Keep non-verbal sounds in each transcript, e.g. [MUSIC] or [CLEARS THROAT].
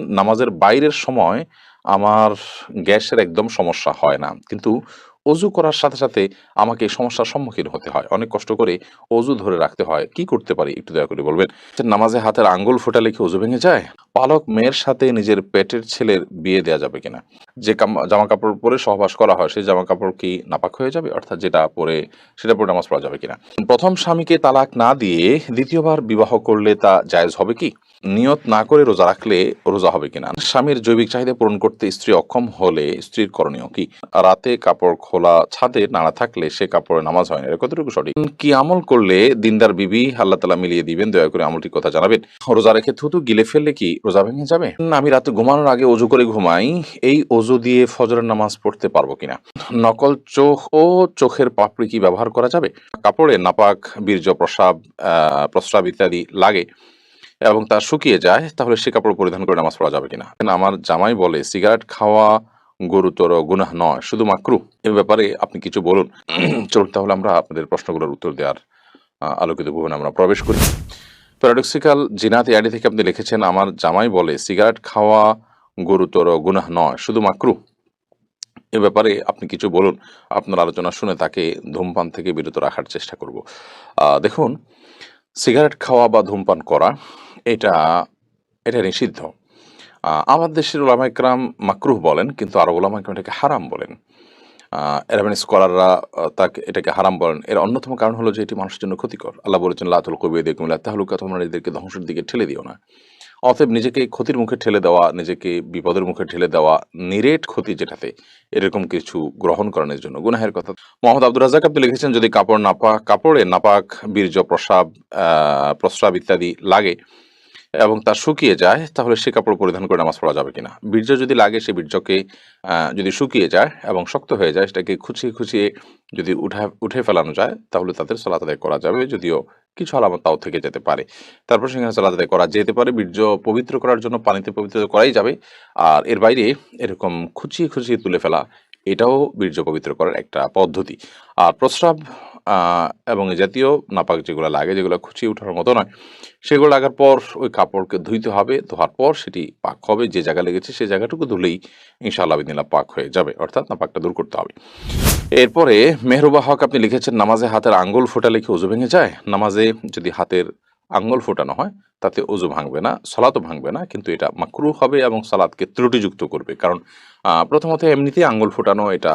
নামাজের বাইরের সময় আমার গ্যাসের একদম সমস্যা হয় না। কিন্তু অজু করার সাথে সাথে আমাকে এই সমস্যার সম্মুখীন হতে হয়। অনেক কষ্ট করে অজু ধরে রাখতে হয়। কি করতে পারি? একটু দয়া করে বলবেন। নামাজে হাতের আঙ্গুল ফোটালে কি অজু ভেঙে যায়? পালক মেয়ের সাথে নিজের পেটের ছেলের বিয়ে দেওয়া যাবে কিনা? যে জামা কাপড় পরে সহবাস করা হয়, সেই জামা কাপড় কি নাপাক হয়ে যাবে? অর্থাৎ যেটা পরে, সেটা পরে নামাজ পড়া যাবে কিনা? প্রথম স্বামীকে তালাক না দিয়ে দ্বিতীয়বার বিবাহ করলে তা জায়েজ হবে কি? নিয়ত না করে রোজা রাখলে রোজা হবে কিনা? স্বামীর জৈবিক চাহিদা পূরণ করতে স্ত্রী অক্ষম হলে স্ত্রীর করণীয় কি? রাতে কাপড় খোলা, ছাদে নাড়া থাকলে সে কাপড়ে নামাজ হয় না কতটুকু সঠিক? কি আমল করলে দিনদার বিবি আল্লাহ তালা মিলিয়ে দিবেন? দয়া করে আমলটির কথা জানাবেন। রোজা রেখে থুতু গিলে ফেললে কি রোজা ভেঙে যাবে? আমি রাতে ঘুমানোর আগে অজু করে ঘুমাই, এই অজু দিয়ে ফজরের নামাজ পড়তে পারব কিনা? নকল চোখ ও চোখের পাপড়ি কি ব্যবহার করা যাবে? কাপড়ে নাপাক বীর্য প্রসাব প্রস্রাব ইত্যাদি লাগে। এবং তা শুকিয়ে যায়, তাহলে সে কাপড় পরিধান করে নামাজ পড়া যাবে কিনা? আমার জামাই বলে, সিগারেট খাওয়া গুরুতর গুনাহ নয়, শুধু মাকরু। এ ব্যাপারে আপনি কিছু বলুন। [CLEARS THROAT] চলুন তাহলে আমরা আপনাদের প্রশ্নগুলোর উত্তর দেওয়ার আলোকিত ভুবনে আমরা প্রবেশ করি। প্যারাডক্সিক্যাল জিনাত আইডি থেকে আপনি লিখেছেন, আমার জামাই বলে, সিগারেট খাওয়া গুরুতর গুনাহ নয়, শুধু মাকরু। এ ব্যাপারে আপনি কিছু বলুন। আপনার আলোচনা শুনে তাকে ধূমপান থেকে বিরত রাখার চেষ্টা করব। দেখুন, সিগারেট খাওয়া বা ধূমপান করা এটা এটা নিষিদ্ধ। আমার দেশের ওলামা ইকরাম মাকরুহ বলেন, কিন্তু আরব ওলামা ইকরাম এটাকে হারাম বলেন। এরাবেন স্কলাররা তাকে এটাকে হারাম বলেন। এর অন্যতম কারণ হলো যে এটি মানুষের জন্য ক্ষতিকর। আল্লাহ বলেছেন লাতুল কবি দেখুন তাহলুকা তোমরা নিজেদেরকে ধ্বংসের দিকে ঠেলে দিও না। অতএব নিজেকে ক্ষতির মুখে ঠেলে দেওয়া, নিজেকে বিপদের মুখে ঠেলে দেওয়া, নিরেট ক্ষতি যেটাতে, এরকম কিছু গ্রহণ করানোর জন্য গুনাহের কথা। মোহাম্মদ আব্দুল রাজাক আপনি লিখেছেন, যদি কাপড় নাপাক কাপড়ে নাপাক বীর্য, প্রসাব প্রস্রাব ইত্যাদি লাগে এবং তা শুকিয়ে যায়, তাহলে সে কাপড় পরিধান করে নামাজ পড়া যাবে কিনা? বীর্য যদি লাগে, সে বীর্যকে যদি শুকিয়ে যায় এবং শক্ত হয়ে যায়, সেটাকে খুচিয়ে খুচিয়ে যদি উঠা, উঠে ফেলানো যায়, তাহলে তাদের সালাত আদায় করা যাবে, যদিও কিছু আলামত তাও থেকে যেতে পারে। তারপর সেখানে সালাত আদায় করা যেতে পারে। বীর্য পবিত্র করার জন্য পানিতে পবিত্র করাই যাবে। আর এর বাইরে এরকম খুচিয়ে খুচিয়ে তুলে ফেলা, এটাও বীর্য পবিত্র করার একটা পদ্ধতি। আর প্রস্রাব এবং জাতীয় নাপাক যেগুলো লাগে, যেগুলো খুঁচিয়ে ওঠার মতো নয়, সেগুলো লাগার পর ওই কাপড়কে ধুইতে হবে। ধোয়ার পর সেটি পাক হবে, যে জায়গা লেগেছে সেই জায়গাটুকু ধুলেই ইনশাআল্লাহ বিদিনা পাক হয়ে যাবে। অর্থাৎ নাপাকটা দূর করতে হবে। এরপরে মেহরুবা হক আপনি লিখেছেন, নামাজে হাতের আঙ্গুল ফোটালে কি উজু ভেঙে যায়। নামাজে যদি হাতের আঙ্গুল ফোটানো হয়, তাতে উজু ভাঙবে না সলাতও ভাঙবে না, কিন্তু এটা মাকরু হবে এবং সালাদকে ত্রুটিযুক্ত করবে। কারণ প্রথমত এমনিতেই আঙ্গুল ফোটানো এটা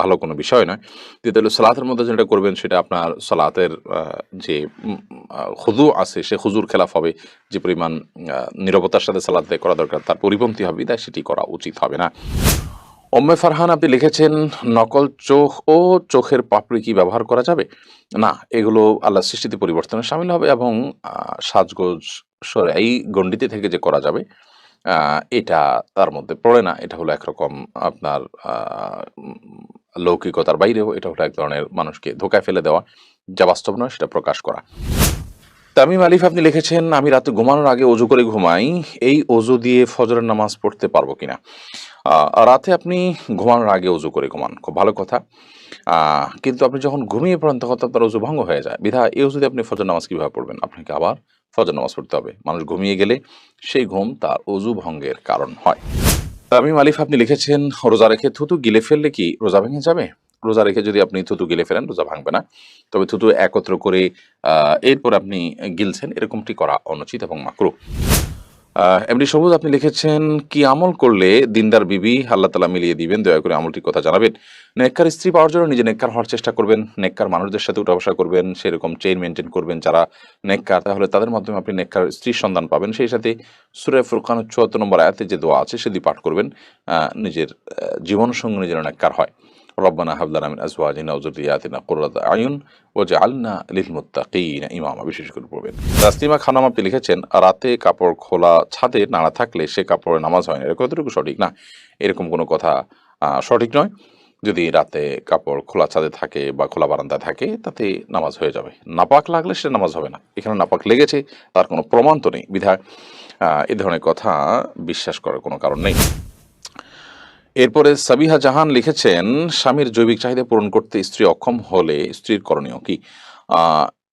ভালো কোনো বিষয় নয়। দ্বিতীয় সালাতের মধ্যে যেটা করবেন, সেটা আপনার সালাতের যে হুজু আছে, সে হুজুর খেলাফ হবে, যে পরিমাণ নীরবতার সাথে সালাদ করা দরকার, তার পরিপন্থী হবে তাই সেটি করা উচিত হবে না। ওম্মে ফারহান, আপনি লিখেছেন, নকল চোখ ও চোখের পাপড়ি কি ব্যবহার করা যাবে? না, এগুলো আল্লাহ সৃষ্টিতে পরিবর্তনে সামিল হবে এবং সাজগোজ সরে এই গণ্ডিতে থেকে যে করা যাবে এটা তার মধ্যে পড়ে না। এটা হলো একরকম আপনার লৌকিকতার বাইরেও এটা হলো এক ধরনের মানুষকে ধোকায় ফেলে দেওয়া, যা বাস্তব নয়, সেটা প্রকাশ করা। তামিম আলিফ, আপনি লিখেছেন, আমি রাতে ঘুমানোর আগে অজু করে ঘুমাই, এই অজু দিয়ে ফজরের নামাজ পড়তে পারব কিনা? রাতে আপনি ঘুমানোর আগে অজু করে ঘুমান, খুব ভালো কথা। কিন্তু আপনি যখন ঘুমিয়ে পড়েন, তখন তো আপনার অজু ভঙ্গ হয়ে যায়। বিধা, এই অজুতে আপনি ফজর নামাজ কীভাবে পড়বেন? আপনাকে আবার ফজর নামাজ পড়তে হবে। মানুষ ঘুমিয়ে গেলে সেই ঘুম তার অজু ভঙ্গের কারণ হয়। তামিম আলিফ আপনি লিখেছেন, রোজা রেখে থুতু গিলে ফেললে কি রোজা ভেঙে যাবে? রোজা রেখে যদি আপনি থুতু গিলে ফেলেন, রোজা ভাঙবে না। তবে থুতু একত্র করে এরপর আপনি গিলছেন, এরকমটি করা অনুচিত এবং মাকরু। এমনি সবুজ, আপনি লিখেছেন, কি আমল করলে দিনদার বিবি আল্লাহ তালা মিলিয়ে দিবেন? দয়া করে আমলটির কথা জানাবেন। নেককার স্ত্রী পাওয়ার জন্য নিজে নেককার হওয়ার চেষ্টা করবেন, নেককার মানুষদের সাথে উঠা বসা করবেন, সেরকম চেইন মেনটেন করবেন যারা নেককার। তাহলে তাদের মাধ্যমে আপনি নেককার স্ত্রীর সন্ধান পাবেন। সেই সাথে সুরে ফুরকান চুয়াত্তর নম্বর আয়াতে যে দোয়া আছে, সেটি পাঠ করবেন নিজের জীবন সঙ্গে নিজের নেককার হয়। রব্বানা হাবলানা মিন আজওয়াজিনা ওয়া যুররিয়াতিনা কুররাতা আয়ুন ওয়াজআলনা লিল মুত্তাকিনা ইমামা বিশেষ করে পড়বেন। তাসলিমা খানম আপনি লিখেছেন, রাতে কাপড় খোলা ছাদে নাড়া থাকলে সে কাপড়ে নামাজ হয় না। কতটুকু সঠিক? না, এরকম কোনো কথা সঠিক নয়। যদি রাতে কাপড় খোলা ছাদে থাকে বা খোলা বারান্দায় থাকে, তাতে নামাজ হয়ে যাবে। নাপাক লাগলে সে নামাজ হবে না। এখানে নাপাক লেগেছে, তার কোনো প্রমাণ তো নেই। বিধায় এ ধরনের কথা বিশ্বাস করার কোনো কারণ নেই। এরপরে সাবিহা জাহান লিখেছেন, স্বামীর জৈবিক চাহিদা পূরণ করতে স্ত্রী অক্ষম হলে স্ত্রীর করণীয় কি?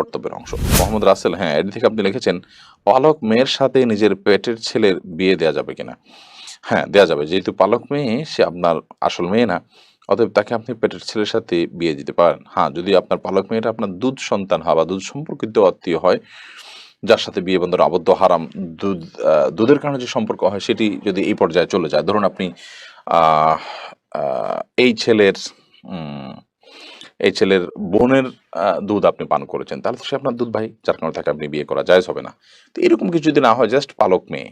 কর্তব্যের অংশ। মোহাম্মদ রাসেল হ্যাঁ, এটি থেকে আপনি লিখেছেন, পালক মেয়ের সাথে নিজের পেটের ছেলের বিয়ে দেয়া যাবে কিনা? হ্যাঁ, দেয়া যাবে। যেহেতু পালক মেয়ে সে আপনার আসল মেয়ে না। অতএব তাকে আপনি পেটের ছেলের সাথে বিয়ে দিতে পারেন। হ্যাঁ, যদি আপনার পালক মেয়েটা আপনার দুধ সন্তান হয় বা দুধ সম্পর্কিত আত্মীয় হয়, যার সাথে বিয়ে বন্ধনে আবদ্ধ হারাম দুধ দুধের কারণে যে সম্পর্ক হয় সেটি যদি এই পর্যায়ে চলে যায়। ধরুন আপনি এই ছেলের এই ছেলের বোনের দুধ আপনি পান করেছেন। তাহলে তো সে আপনার দুধ ভাই। যার কারণে তাকে আপনি বিয়ে করা যায়, হবে না। তো এরকম কিছু যদি না হয়, জাস্ট পালক মেয়ে।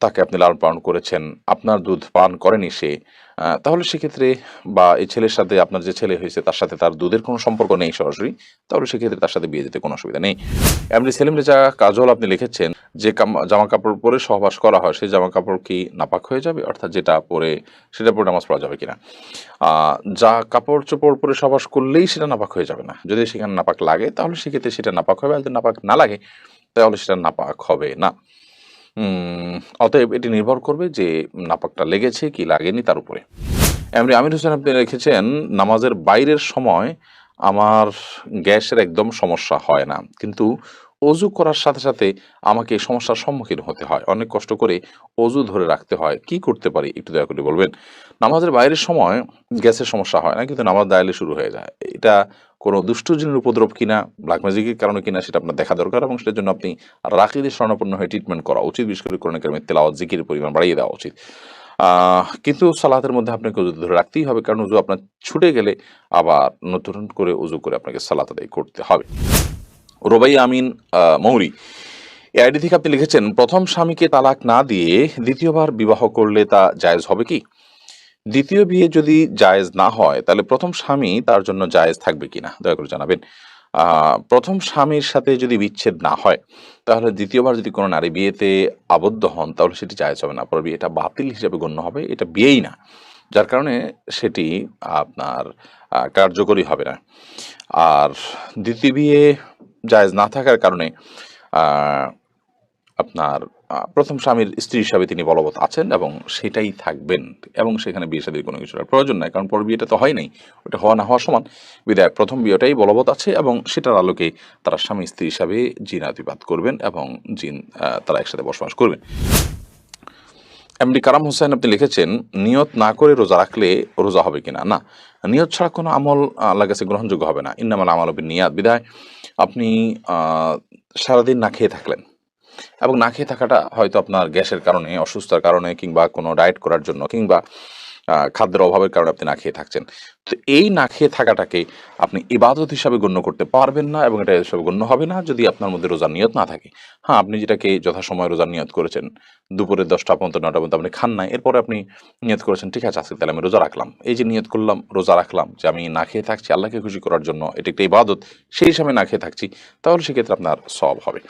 তাকে আপনি লালন-পালন করেছেন, আপনার দুধ পান করেনি সে। তাহলে সেক্ষেত্রে বা এই ছেলের সাথে আপনার যে ছেলে হয়েছে তার সাথে তার দুধের কোনো সম্পর্ক নেই সরাসরি। তাহলে সেক্ষেত্রে তার সাথে বিয়ে দিতে কোনো অসুবিধা নেই। এমনি সেলিম রেজা কাজল আপনি লিখেছেন যে জামা-কাপড় পরে সহবাস করা হয়, সেই জামা-কাপড় কি নাপাক হয়ে যাবে? অর্থাৎ যেটা পরে সেটা পরে নামাজ পড়া যাবে কিনা? যা কাপড়-চোপড় পরে সহবাস করলেই সেটা নাপাক হয়ে যাবে না। যদি সেখানে নাপাক লাগে তাহলে সেক্ষেত্রে সেটা নাপাক হবে। আর যদি নাপাক না লাগে তাহলে সেটা নাপাক হবে না। অতএব এটি নির্ভর করবে যে নাপাকটা লেগেছে, কি লাগেনি তার উপরে। এমনি আমির হোসেন, আপনি রেখেছেন, নামাজের বাইরের সময় আমার গ্যাসের একদম সমস্যা হয় না। কিন্তু অজু করার সাথে, সাথে আমাকে সমস্যার সম্মুখীন হতে হয়। অনেক কষ্ট করে অজু ধরে রাখতে হয়। কি করতে পারি একটু দয়া করে বলবেন? নামাজের বাইরের সময় গ্যাসের সমস্যা হয় না কিন্তু নামাজ দাঁড়ালে শুরু হয়ে যায়। এটা কোনো দুষ্ট জিনের উপদ্রব কিনা, ব্ল্যাক ম্যাজিকের কারণে কিনা সেটা আপনার দেখা দরকার এবং সেটার জন্য আপনি রাকিদের শরণাপন্ন হয়ে ট্রিটমেন্ট করা উচিত। বিশেষ করে কোরআন কারিমের তেলাওয়াত, পরিমাণ বাড়িয়ে দেওয়া উচিত। কিন্তু সালাতের মধ্যে আপনাকে অজু ধরে রাখতেই হবে কারণ অজু আপনার ছুটে গেলে আবার নতুন করে অজু করে আপনাকে সালাত আদায় করতে হবে। রোবাই আমিন মৌরি এই আইডি থেকে আপনি লিখেছেন, প্রথম স্বামীকে তালাক না দিয়ে দ্বিতীয়বার বিবাহ করলে তা জায়েজ হবে কি? দ্বিতীয় বিয়ে যদি জায়েজ না হয় তাহলে প্রথম স্বামী তার জন্য জায়েজ থাকবে কি না দয়া করে জানাবেন। প্রথম স্বামীর সাথে যদি বিচ্ছেদ না হয় তাহলে দ্বিতীয়বার যদি কোনো নারী বিয়েতে আবদ্ধ হন তাহলে সেটি জায়েজ হবে না। পরে বিয়েটা বাতিল হিসেবে গণ্য হবে। এটা বিয়েই না। যার কারণে সেটি আপনার কার্যকরী হবে না। আর দ্বিতীয় বিয়ে জায়েজ না থাকার কারণে আপনার প্রথম স্বামীর স্ত্রী হিসাবে তিনি বলবৎ আছেন এবং সেটাই থাকবেন এবং সেখানে বিয়ে-শাদীর কোনো কিছুর প্রয়োজন নাই। কারণ পর বিয়েটা তো হয় নাই। ওটা হওয়া না হওয়া সমান। বিদায় প্রথম বিয়েটাই বলবৎ আছে এবং সেটার আলোকে তারা স্বামী-স্ত্রী হিসাবে জিন জিনাতিপাত করবেন এবং জিন তারা একসাথে বসবাস করবেন। এমডি কারাম হোসেন আপনি লিখেছেন, নিয়ত না করে রোজা রাখলে রোজা হবে কিনা? না। নিয়ত ছাড়া কোনো আমল আল্লাহর কাছে গ্রহণযোগ্য হবে না। ইন্নামাল আমালু বিন্নিয়াত বিধায় আপনি সারাদিন না খেয়ে থাকলেন। এবং না খেয়ে থাকাটা হয়তো আপনার গ্যাসের কারণে, অসুস্থতার কারণে কিংবা কোনো ডায়েট করার জন্য কিংবা খাদ্যের অভাবের কারণে আপনি না খেয়ে থাকছেন। তো এই না খেয়ে থাকাটাকে আপনি ইবাদত হিসাবে গণ্য করতে পারবেন না এবং এটা হিসাবে গণ্য হবে না যদি আপনার মধ্যে রোজার নিয়ত না থাকে। হ্যাঁ, আপনি যেটাকে যথাসময়ে রোজার নিয়ত করেছেন, দুপুরে ১০টা পর্যন্ত নটা পর্যন্ত আপনি খান না এরপরে আপনি নিয়ত করেছেন ঠিক আছে আজকে তাহলে আমি রোজা রাখলাম। এই যে নিয়ত করলাম, রোজা রাখলাম যে আমি না খেয়ে থাকছি আল্লাহকে খুশি করার জন্য, এটা একটা ইবাদত। সেই হিসাবে না খেয়ে থাকছি, তাহলে সেক্ষেত্রে আপনার সব হবে।